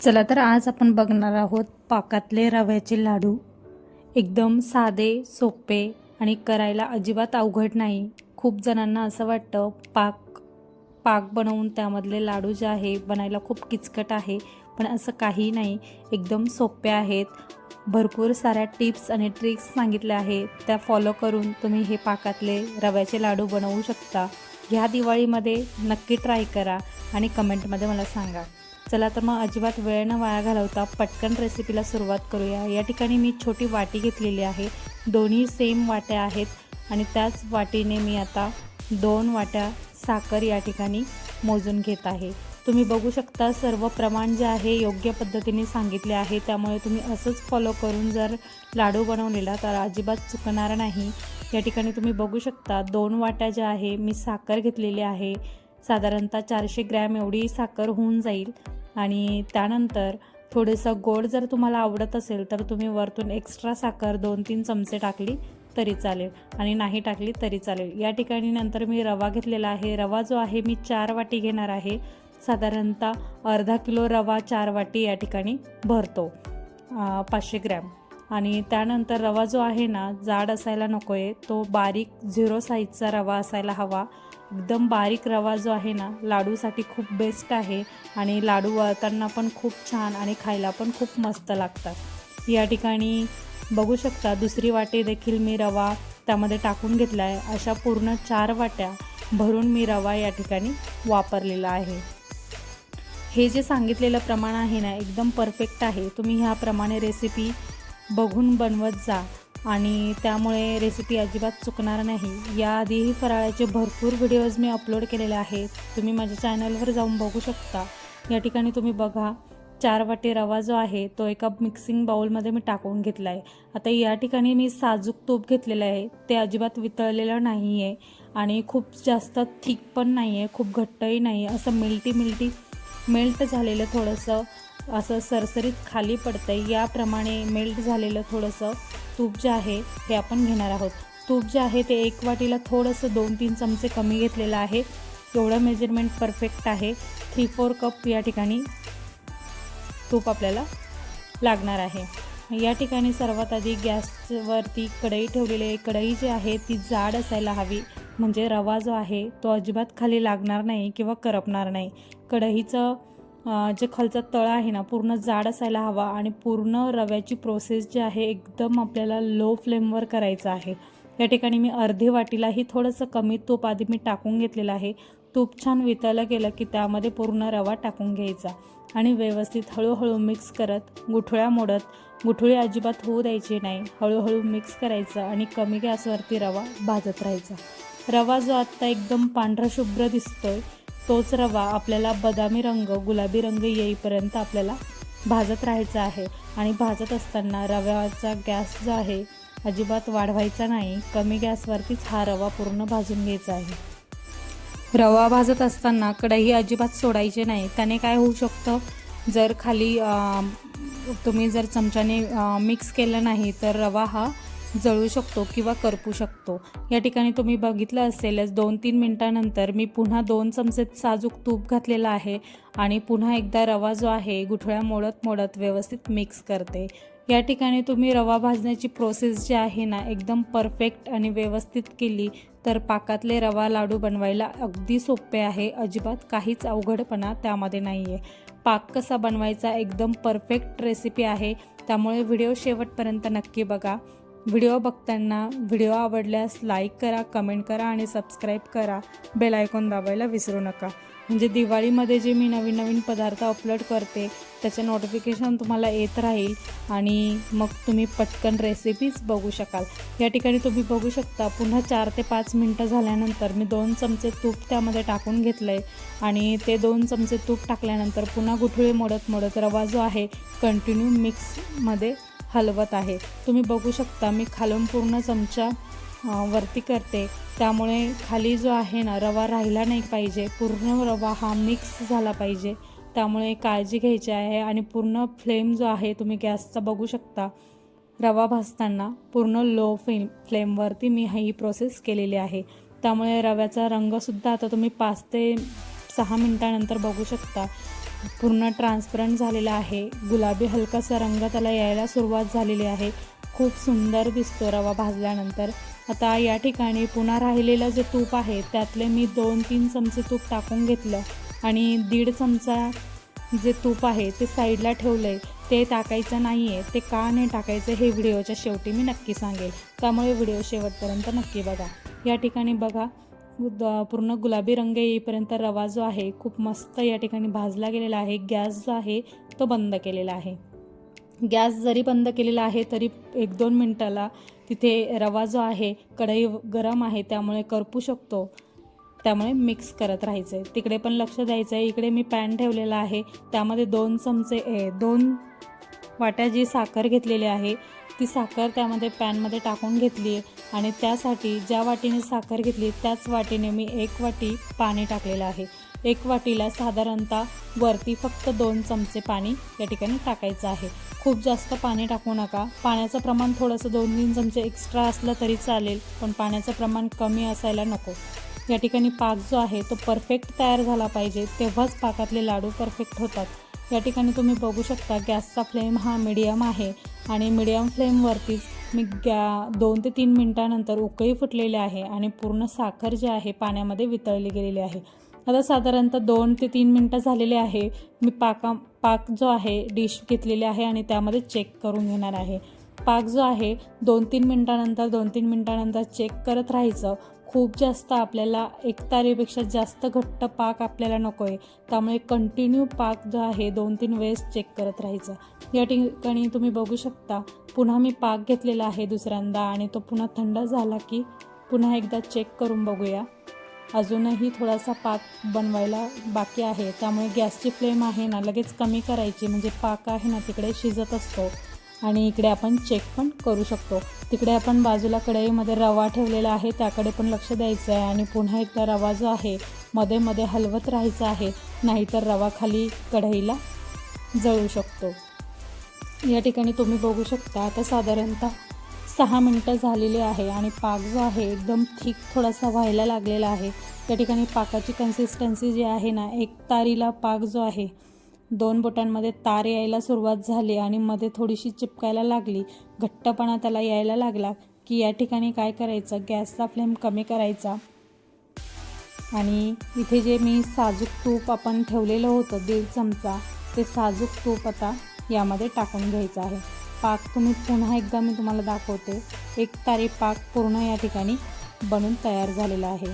चला तर आज आपण बघणार आहोत पाकातले रव्याचे लाडू. एकदम साधे सोपे आणि करायला अजिबात अवघड नाही. खूप जणांना असं वाटतं पाक पाक बनवून त्यामधले लाडू जे आहे बनायला खूप किचकट आहे पण असं काही नाही. एकदम सोपे आहेत. भरपूर साऱ्या टिप्स आणि ट्रिक्स सांगितल्या आहेत. त्या फॉलो करून तुम्ही हे पाकातले रव्याचे लाडू बनवू शकता. ह्या दिवाळीमध्ये नक्की ट्राय करा आणि कमेंटमध्ये मला सांगा. चला तर मग अजिबात वेळ न वाया घालवता पटकन रेसिपीला सुरुवात करूया. या ठिकाणी मी छोटी वाटी घेतलेली आहे. दोन्ही सेम वाट्या आहेत आणि त्याच वाटीने मी आता दोन वाट्या साखर या ठिकाणी मोजून घेत आहे. तुम्ही बघू शकता सर्व प्रमाण जे आहे योग्य पद्धतीने सांगितले आहे. त्यामुळे तुम्ही असंच फॉलो करून जर लाडू बनवलेला तर अजिबात चुकणार नाही. या ठिकाणी तुम्ही बघू शकता दोन वाट्या ज्या आहे मी साखर घेतलेली आहे. साधारणतः चारशे ग्रॅम एवढी साखर होऊन जाईल. आणि त्यानंतर थोडंसं गोड जर तुम्हाला आवडत असेल तर तुम्ही वरतून एक्स्ट्रा साखर दोन तीन चमचे टाकली तरी चालेल आणि नाही टाकली तरी चालेल. या ठिकाणी नंतर मी रवा घेतलेला आहे. रवा जो आहे मी चार वाटी घेणार आहे. साधारणतः अर्धा किलो रवा चार वाटी या ठिकाणी भरतो. पाचशे ग्रॅम. आणि त्यानंतर रवा जो आहे ना जाड असायला नको आहे तो बारीक झिरो साईजचा रवा असायला हवा. एकदम बारीक रवा जो आहे ना लाडूसाठी खूप बेस्ट आहे. आणि लाडू वळताना पण खूप छान आणि खायला पण खूप मस्त लागतात. या ठिकाणी बघू शकता दुसरी वाटी देखील मी रवा त्यामध्ये टाकून घेतला आहे अशा पूर्ण चार वाट्या भरून मी रवा या ठिकाणी वापरलेला आहे. हे जे सांगितलेलं प्रमाण आहे ना एकदम परफेक्ट आहे. तुम्ही ह्याप्रमाणे रेसिपी बघून बनवत जा. आणि त्यामुळे रेसिपी अजिबात चुकणार नाही. याआधीही फराळाचे भरपूर व्हिडिओज मी अपलोड केलेले आहेत. तुम्ही माझ्या चॅनलवर जाऊन बघू शकता. या ठिकाणी तुम्ही बघा चार वाटी रवा जो आहे तो एका मिक्सिंग बाउलमध्ये मी टाकून घेतला आहे आता या ठिकाणी मी साजूक तूप घेतलेलं आहे. ते अजिबात वितळलेलं नाही आहे आणि खूप जास्त थिक पण नाही आहे खूप घट्टही नाही. आहे असं मिल्टी मिल्टी मेल्ट झालेलं थोडंसं असं सरसरीत खाली पडतं आहे याप्रमाणे मेल्ट झालेलं थोडंसं तूप जे आहे हे आपण घेणार आहोत. तूप जे आहे ते एक वाटीला थोडंसं दोन तीन चमचे कमी घेतलेलं आहे. एवढं मेजरमेंट परफेक्ट आहे. थ्री फोर कप या ठिकाणी तूप आपल्याला लागणार आहे. या ठिकाणी सर्वात आधी गॅसवरती कढई ठेवलेली आहे. कढई जी आहे ती जाड असायला हवी. म्हणजे रवा जो आहे तो अजिबात खाली लागणार नाही किंवा करपणार नाही. कढईचं जे खालचा तळ आहे ना पूर्ण जाड असायला हवा आणि पूर्ण रव्याची प्रोसेस जी आहे एकदम आपल्याला लो फ्लेमवर करायचं आहे. या ठिकाणी मी अर्धी वाटीलाही थोडंसं कमी तूप आधी मी टाकून घेतलेलं आहे. तूप छान वितळलं गेलं की त्यामध्ये पूर्ण रवा टाकून घ्यायचा आणि व्यवस्थित हळूहळू मिक्स करत गुठळ्या मोडत गुठळी अजिबात होऊ द्यायची नाही. हळूहळू मिक्स करायचं आणि कमी गॅसवरती रवा भाजत राहायचा. रवा जो आत्ता एकदम पांढरा शुभ्र दिसतोय तोच रवा आपल्याला बदामी रंग गुलाबी रंग येईपर्यंत आपल्याला भाजत राहायचा आहे. आणि भाजत असताना रव्याचा गॅस जो आहे अजिबात वाढवायचा नाही. कमी गॅसवरतीच हा रवा पूर्ण भाजून घ्यायचा आहे. रवा भाजत असताना कढई अजिबात सोडायची नाही. त्याने काय होऊ शकतं? जर खाली तुम्ही जर चमच्याने मिक्स केलं नाही तर रवा हा जळू शकतो किंवा करपू शकतो. या ठिकाणी तुम्ही बघितलं असेलच दोन तीन मिनटानंतर मी पुन्हा दोन चमचे साजूक तूप घातलेलं आहे आणि पुन्हा एकदा रवा जो आहे गुठळ्या मोडत मोडत व्यवस्थित मिक्स करते. या ठिकाणी तुम्ही रवा भाजण्याची प्रोसेस जी आहे ना एकदम परफेक्ट आणि व्यवस्थित केली तर पाकातले रवा लाडू बनवायला अगदी सोपे आहे. अजिबात काहीच अवघडपणा त्यामध्ये नाही आहे पाक कसा बनवायचा एकदम परफेक्ट रेसिपी आहे. त्यामुळे व्हिडिओ शेवटपर्यंत नक्की बघा. व्हिडिओ बघताना व्हिडिओ आवडल्यास लाईक करा कमेंट करा आणि सबस्क्राईब करा. बेल आयकॉन दाबायला विसरू नका. म्हणजे दिवाळीमध्ये जे मी नवीन नवीन पदार्थ अपलोड करते त्याचे नोटिफिकेशन तुम्हाला येत राहील आणि मग तुम्ही पटकन रेसिपीज बघू शकाल. या ठिकाणी तुम्ही बघू शकता पुन्हा चार ते पाच मिनटं झाल्यानंतर मी दोन चमचे तूप त्यामध्ये टाकून घेतलं आहे आणि ते दोन चमचे तूप टाकल्यानंतर पुन्हा गुठळी मोडत मोडत रवा जो आहे कंटिन्यू मिक्समध्ये हलवत आहे. तुम्ही बघू शकता मी खालून पूर्ण चमचा वरती करते. त्यामुळे खाली जो आहे ना रवा राहिला नाही पाहिजे. पूर्ण रवा हा मिक्स झाला पाहिजे. त्यामुळे काळजी घ्यायची आहे आणि पूर्ण फ्लेम जो आहे तुम्ही गॅसचा बघू शकता. रवा भाजताना पूर्ण लो फ्लेम फ्लेमवरती मी ही प्रोसेस केलेली आहे. त्यामुळे रव्याचा रंगसुद्धा आता तुम्ही पाच ते सहा मिनटानंतर बघू शकता. पूर्ण ट्रान्सपरंट झालेला आहे. गुलाबी हलकासा रंग त्याला यायला सुरुवात झालेली आहे. खूप सुंदर दिसतो रवा भाजल्यानंतर. आता या ठिकाणी पुन्हा राहिलेलं जे तूप आहे त्यातले मी दोन तीन चमचे तूप टाकून घेतलं आणि दीड चमचा जे तूप आहे ते साईडला ठेवलं आहे ते टाकायचं नाही आहे ते का नाही टाकायचं हे व्हिडिओच्या शेवटी मी नक्की सांगेल. त्यामुळे व्हिडिओ शेवटपर्यंत नक्की बघा. या ठिकाणी बघा पूर्ण गुलाबी रंग येईपर्यंत रवा जो आहे खूप मस्त या ठिकाणी भाजला गेलेला आहे. गॅस जो आहे तो बंद केलेला आहे. गॅस जरी बंद केलेला आहे तरी एक दोन मिनटाला तिथे रवा जो आहे कढई गरम आहे त्यामुळे करपू शकतो. त्यामुळे मिक्स करत राहायचं आहे तिकडे पण लक्ष द्यायचं आहे इकडे मी पॅन ठेवलेला आहे. त्यामध्ये दोन चमचे ए दोन वाट्या जी साखर घेतलेली आहे ती साखर त्यामध्ये पॅनमध्ये टाकून घेतली आहे आणि त्यासाठी ज्या वाटीने साखर घेतली त्याच वाटीने मी एक वाटी पाणी टाकलेलं आहे. एक वाटीला साधारणतः वरती फक्त दोन चमचे पाणी या ठिकाणी टाकायचं आहे. खूप जास्त पाणी टाकू नका. पाण्याचं प्रमाण थोडंसं दोन तीन चमचे एक्स्ट्रा असलं तरी चालेल पण पाण्याचं प्रमाण कमी असायला नको. या ठिकाणी पाक जो आहे तो परफेक्ट तयार झाला पाहिजे. तेव्हाच पाकातले लाडू परफेक्ट होतात. या ठिकाणी तुम्ही बघू शकता गॅसचा फ्लेम हा मिडियम आहे आणि मिडियम फ्लेमवरतीच मी गॅ दोन ते तीन मिनटानंतर उकळी फुटलेली आहे आणि पूर्ण साखर जी आहे पाण्यामध्ये वितळली गेलेली आहे. आता साधारणतः दोन ते तीन मिनटं झालेले आहे. मी पाका पाक जो आहे डिश घेतलेली आहे आणि त्यामध्ये चेक करून घेणार आहे. पाक जो आहे दोन तीन मिनटानंतर दोन तीन मिनटानंतर चेक करत राहायचं. खूप जास्त आपल्याला एकतारीपेक्षा जास्त घट्ट पाक आपल्याला नको आहे त्यामुळे कंटिन्यू पाक जो आहे दोन तीन वेळेस चेक करत राहायचा. या ठिकाणी तुम्ही बघू शकता पुन्हा मी पाक घेतलेला आहे दुसऱ्यांदा आणि तो पुन्हा थंड झाला की पुन्हा एकदा चेक करून बघूया. अजूनही थोडासा पाक बनवायला बाकी आहे. त्यामुळे गॅसची फ्लेम आहे ना लगेच कमी करायची. म्हणजे पाक आहे ना तिकडे शिजत असतो. आणि इकडे आपण चेक पण करू शकतो. तिकडे आपण बाजूला कढईमध्ये रवा ठेवलेला आहे त्याकडे पण लक्ष द्यायचं आहे आणि पुन्हा एकदा रवा जो आहे मध्ये मध्ये हलवत राहायचा आहे. नाहीतर रवा खाली कढईला जळू शकतो. या ठिकाणी तुम्ही बघू शकता आता साधारणतः सहा मिनटं झालेली आहे आणि पाक जो आहे एकदम थिक थोडासा व्हायला लागलेला आहे. त्या ठिकाणी पाकाची कन्सिस्टन्सी जी आहे ना एक तारीला पाक जो आहे दोन बोटांमध्ये तार यायला सुरुवात झाली आणि मध्ये थोडीशी चिपकायला लागली. घट्टपणा त्याला यायला लागला की या ठिकाणी काय करायचं? गॅसचा फ्लेम कमी करायचा. आणि इथे जे मी साजूक तूप आपण ठेवलेलं होतं दीड चमचा ते साजूक तूप आता यामध्ये टाकून घ्यायचं आहे. पाक तुम्ही पुन्हा एकदा मी तुम्हाला दाखवते. एक तारी पाक पूर्ण या ठिकाणी बनून तयार झालेला आहे.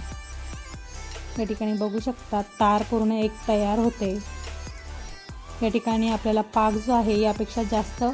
या ठिकाणी बघू शकता तार पूर्ण एक तयार होते. या ठिकाणी आपल्याला पाक जो आहे यापेक्षा जास्त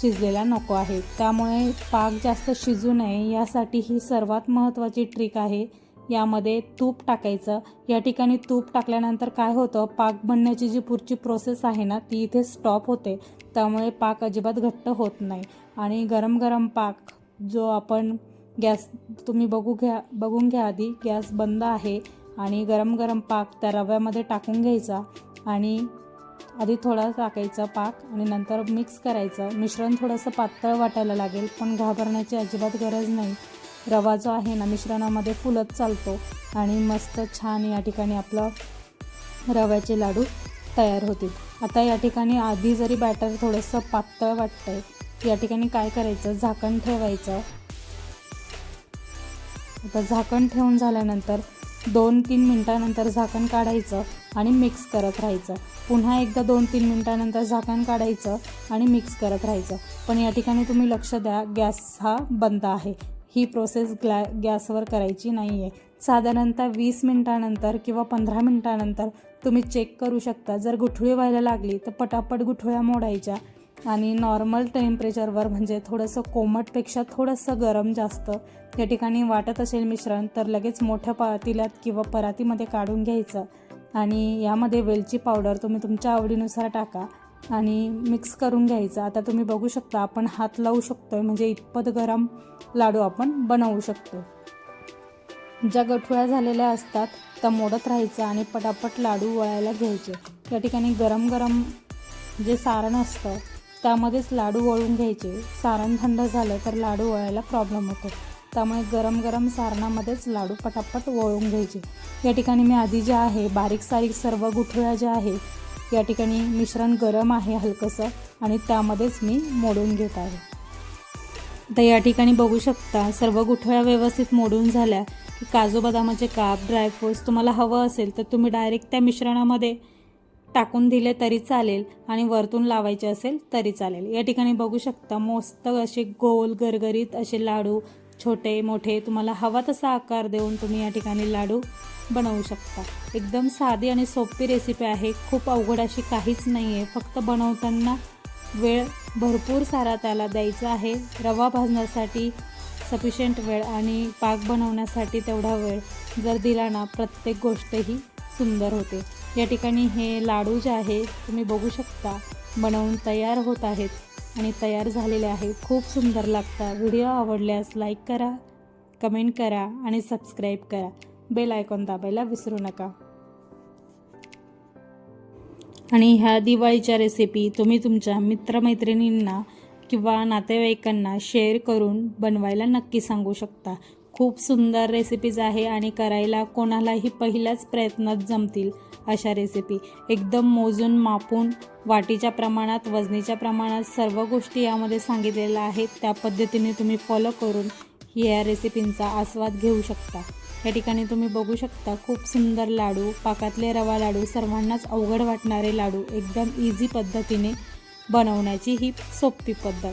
शिजलेला नको आहे. त्यामुळे पाक जास्त शिजू नये यासाठी ही सर्वात महत्त्वाची ट्रिक आहे. यामध्ये तूप टाकायचं. या ठिकाणी तूप टाकल्यानंतर काय होतं पाक बनण्याची जी पुढची प्रोसेस आहे ना ती इथे स्टॉप होते. त्यामुळे पाक अजिबात घट्ट होत नाही. आणि गरम गरम पाक जो आपण गॅस तुम्ही बघू घ्या बघून घ्या आधी गॅस बंद आहे. आणि गरम गरम पाक त्या रव्यामध्ये टाकून घ्यायचा. आणि आधी थोडा टाकायचा पाक आणि नंतर मिक्स करायचं. मिश्रण थोडंसं पातळ वाटायला लागेल पण घाबरण्याची अजिबात गरज नाही. रवा जो आहे ना मिश्रणामध्ये फुलत चालतो आणि मस्त छान या ठिकाणी आपलं रव्याचे लाडू तयार होतील. आता या ठिकाणी आधी जरी बॅटर थोडंसं पातळ वाटतंय या ठिकाणी काय करायचं? झाकण ठेवायचं. आता झाकण ठेवून झाल्यानंतर दोन तीन मिनटानंतर झाकण काढायचं आणि मिक्स करत राहायचं. पुन्हा एकदा दोन तीन मिनटानंतर झाकण काढायचं आणि मिक्स करत राहायचं. पण या ठिकाणी तुम्ही लक्ष द्या गॅस हा बंद आहे. ही प्रोसेस ग्लॅ गॅसवर करायची नाही आहे साधारणतः वीस मिनटानंतर किंवा पंधरा मिनटानंतर तुम्ही चेक करू शकता. जर गुठळी व्हायला लागली तर पटापट गुठळ्या मोडायच्या. आणि नॉर्मल टेम्परेचरवर म्हणजे थोडंसं कोमटपेक्षा थोडंसं गरम जास्त या ठिकाणी वाटत असेल मिश्रण तर लगेच मोठ्या पातीलात किंवा परातीमध्ये काढून घ्यायचं. आणि यामध्ये वेलची पावडर तुम्ही तुमच्या आवडीनुसार टाका आणि मिक्स करून घ्यायचं. आता तुम्ही बघू शकता आपण हात लावू शकतो म्हणजे इतपत गरम लाडू आपण बनवू शकतो ज्या गठुळ्या झालेल्या असतात त्या मोडत राहायचं आणि पटापट लाडू वळायला घ्यायचे. या ठिकाणी गरम गरम जे सारण असतं त्यामध्येच लाडू वळून घ्यायचे. सारण थंड झालं तर लाडू वळायला प्रॉब्लेम होतो. त्यामुळे गरम गरम सारणामध्येच लाडू पटापट वळून घ्यायचे. या ठिकाणी मी आधी जे आहे बारीक सारीक सर्व गुठळ्या ज्या आहे या ठिकाणी मिश्रण गरम आहे हलकंसं आणि त्यामध्येच मी मोडून घेत आहे. तर या ठिकाणी बघू शकता सर्व गुठळ्या व्यवस्थित मोडून झाल्या की काजू बदामाचे काप ड्रायफ्रुट्स तुम्हाला हवं असेल तर तुम्ही डायरेक्ट त्या मिश्रणामध्ये टाकून दिले तरी चालेल आणि वरतून लावायचे असेल तरी चालेल. या ठिकाणी बघू शकता मस्त असे गोल गरगरीत असे लाडू छोटे मोठे तुम्हाला हवा तसा आकार देऊन तुम्ही या ठिकाणी लाडू बनवू शकता. एकदम साधी आणि सोपी रेसिपी आहे. खूप अवघड अशी काहीच नाही आहे फक्त बनवताना वेळ भरपूर सारा त्याला द्यायचा आहे. रवा भाजण्यासाठी सफिशियंट वेळ आणि पाक बनवण्यासाठी तेवढा वेळ जर दिला ना प्रत्येक गोष्ट ही सुंदर होते. या ठिकाणी हे लाडू जे आहे तुम्ही बघू शकता बनवून तयार होत आहेत. आणि तयार झालेले आहे. खूप सुंदर लागतात. व्हिडिओ आवडल्यास लाईक करा कमेंट करा आणि सबस्क्राईब करा. बेल आयकॉन दाबायला विसरू नका. आणि ह्या दिवाळीच्या रेसिपी तुम्ही तुमच्या मित्रमैत्रिणींना किंवा नातेवाईकांना शेअर करून बनवायला नक्की सांगू शकता. खूप सुंदर रेसिपीज आहे आणि करायला कोणालाही पहिल्याच प्रयत्नात जमतील. अशा रेसिपी एकदम मोजून मापून वाटीच्या प्रमाणात वजनीच्या प्रमाणात सर्व गोष्टी यामध्ये सांगितलेल्या आहेत. त्या पद्धतीने तुम्ही फॉलो करून या रेसिपींचा आस्वाद घेऊ शकता. या ठिकाणी तुम्ही बघू शकता खूप सुंदर लाडू पाकातले रवा लाडू सर्वांनाच अवघड वाटणारे लाडू एकदम इझी पद्धतीने बनवण्याची ही सोपी पद्धत.